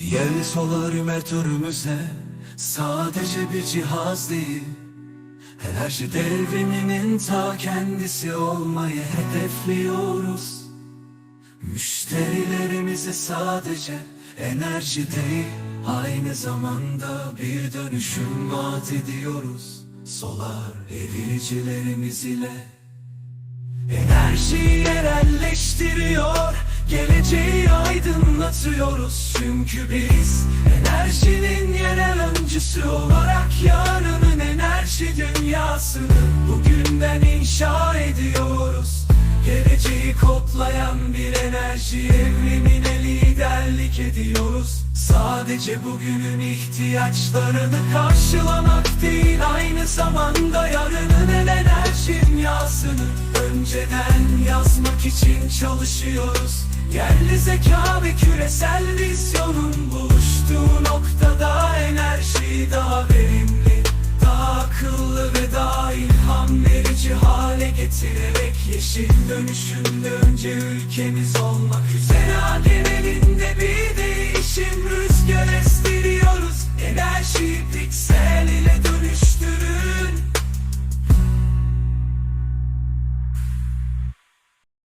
Yer solar ümetörümüze Sadece bir cihaz değil. Enerji devriminin ta kendisi olmayı hedefliyoruz. Müşterilerimize sadece enerji değil Aynı zamanda bir dönüşüm vaat ediyoruz. Solar ericilerimiz ile Enerjiyi yerelleştiriyor Geleceği aydınlatıyoruz. Çünkü biz enerjinin yerel öncüsü olarak Yarının enerji dünyasını bugünden inşa ediyoruz. Geleceği kodlayan bir enerji evrimine liderlik ediyoruz. Sadece bugünün ihtiyaçlarını karşılamak değil Aynı zamanda yarının enerji dünyasını Önceden yazmak için çalışıyoruz. Yerli zeka ve küresel vizyonun buluştuğu noktada enerji daha verimli Daha akıllı ve daha ilham verici hale getirerek Yeşil dönüşümde önce ülkemiz olmak üzere